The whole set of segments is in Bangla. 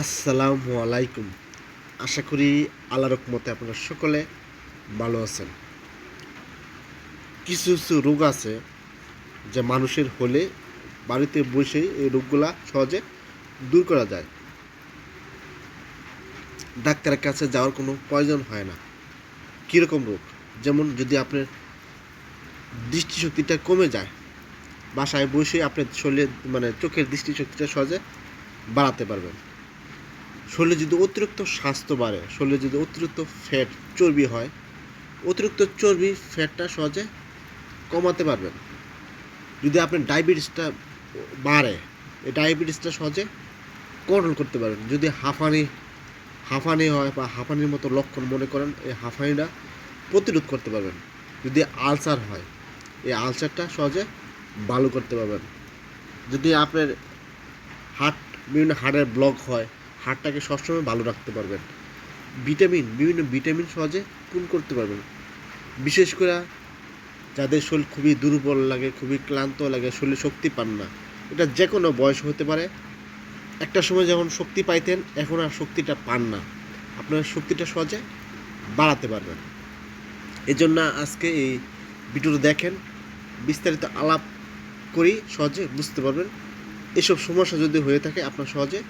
আসসালামু আলাইকুম। আশা করি আল্লাহ রকমতে আপনারা সকলে ভালো আছেন। কিছু কিছু রোগ আছে যে মানুষের হলে বাড়িতে বসে এই রোগগুলা সহজে দূর করা যায়। ডাক্তারের কাছে যাওয়ার কোনো প্রয়োজন হয় না। কীরকম রোগ? যেমন যদি আপনার দৃষ্টিশক্তিটা কমে যায়, বাসায় বসে আপনার শরীরের মানে চোখের দৃষ্টিশক্তিটা সহজে বাড়াতে পারবেন। শরীরে যদি অতিরিক্ত স্বাস্থ্য বাড়ে, শরীরে যদি অতিরিক্ত ফ্যাট চর্বি হয়, অতিরিক্ত চর্বি ফ্যাটটা সহজে কমাতে পারবেন। যদি আপনার ডায়াবেটিসটা বাড়ে, এই ডায়াবেটিসটা সহজে কন্ট্রোল করতে পারবেন। যদি হাঁফানি হাঁফানি হয় বা হাঁফানির মতো লক্ষণ মনে করেন, এই হাঁফানিটা প্রতিরোধ করতে পারবেন। যদি আলসার হয়, এই আলসারটা সহজে ভালো করতে পারবেন। যদি আপনার হার্ট বিভিন্ন হার্টের ব্লক হয় হার্টটাকে সবসময় ভালো রাখতে পারবেন। ভিটামিন, বিভিন্ন ভিটামিন সহজে পূরণ করতে পারবেন। বিশেষ করে যাদের শরীর খুবই দুর্বল লাগে, খুবই ক্লান্ত লাগে, শরীরে শক্তি পান না, এটা যে কোনো বয়স হতে পারে। একটা সময় যখন শক্তি পাইতেন, এখন আর শক্তিটা পান না। আপনার শক্তিটা সহজে বাড়াতে পারবেন। এই জন্য আজকে এই ভিডিওটা দেখেন, বিস্তারিত আলাপ করি সহজে বুঝতে পারবেন। এসব সমস্যা যদি হয়ে থাকে, আপনার সহজে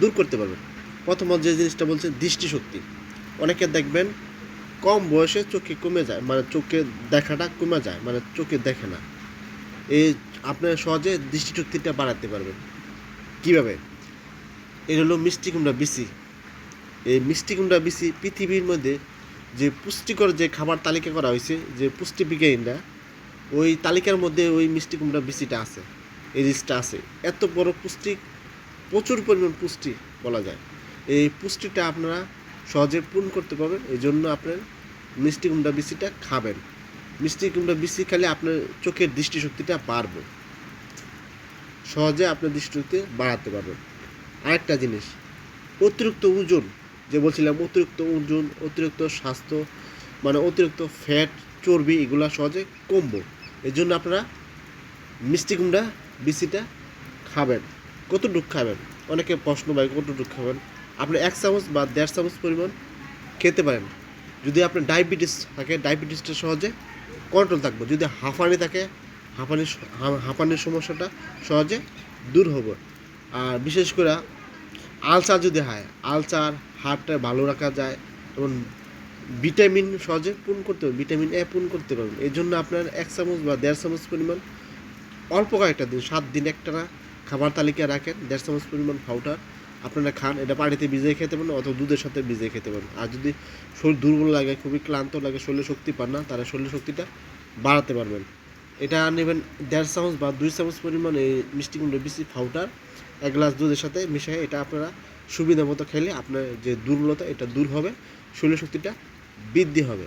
দূর করতে পারবেন প্রথমত যে জিনিসটা বলছে, দৃষ্টিশক্তি। অনেকে দেখবেন কম বয়সে চোখে কমে যায় মানে চোখে দেখাটা কমে যায় মানে চোখে দেখে না। এই আপনার সহজে দৃষ্টিশক্তিটা বাড়াতে পারবেন। কীভাবে? এটা হলো মিষ্টি কুমড়া বিসি এই মিষ্টি কুমড়া বিসি পৃথিবীর মধ্যে যে পুষ্টিকর যে খাবার তালিকা করা হয়েছে, যে পুষ্টি বিজ্ঞানীরা, ওই তালিকার মধ্যে ওই মিষ্টি কুমড়া বিসিটা আছে, এই জিনিসটা আছে। এত বড় পুষ্টি প্রচুর পরিমাণ পুষ্টি বলা যায়। এই পুষ্টিটা আপনারা সহজে পূরণ করতে পারবেন। এই জন্য আপনার মিষ্টি কুমড়া বিচিটা খাবেন। মিষ্টি কুমড়া বিচি খেলে আপনার চোখের দৃষ্টিশক্তিটা বাড়বে। সহজে আপনার দৃষ্টিশক্তি বাড়াতে পারবেন। আরেকটা জিনিস, অতিরিক্ত ওজন, যে বলছিলাম, অতিরিক্ত ওজন, অতিরিক্ত স্বাস্থ্য মানে অতিরিক্ত ফ্যাট চর্বি, এগুলো সহজে কমবে। এই জন্য আপনারা মিষ্টি কুমড়া বিচিটা খাবেন। কতটুকু খাবেন? অনেকে প্রশ্ন ভাই কতটুকু খাবেন? আপনি এক চামচ বা দেড় চামচ পরিমাণ খেতে পারেন। যদি আপনার ডায়াবেটিস থাকে, ডায়াবেটিসটা সহজে কন্ট্রোল থাকবে। যদি হাঁফানি থাকে হাঁফানির স- হা- সমস্যাটা সহজে দূর হবে। আর বিশেষ করে আলসার যদি হয়, আলসার হার্টটা ভালো রাখা যায় এবং ভিটামিন সহজে পূরণ করতে পারবেন ভিটামিন এ পূরণ করতে পারবেন। এই জন্য আপনার এক চামচ বা দেড় চামচ পরিমাণ অল্প কয়েকটা দিন, সাত দিন একটা খাবার তালিকায় রাখেন, দেড় চামচ পরিমাণ পাউডার আপনারা খান, এটা পানিতে ভিজিয়ে খেতে পারেন অথবা দুধের সাথে ভিজিয়ে খেতে পারেন। আর যদি শরীর দুর্বল লাগে, খুবই ক্লান্ত লাগে, শরীরে শক্তি পান না তারা শরীরের শক্তিটা বাড়াতে পারবেন। এটা নেবেন দেড় চামচ বা দুই চামচ পরিমাণ এই মিষ্টি কুমড়ো বিচি পাউডার এক গ্লাস দুধের সাথে মিশিয়ে এটা আপনারা সুবিধা মতো খেলে আপনার যে দুর্বলতা, এটা দূর হবে, শরীরের শক্তিটা বৃদ্ধি হবে।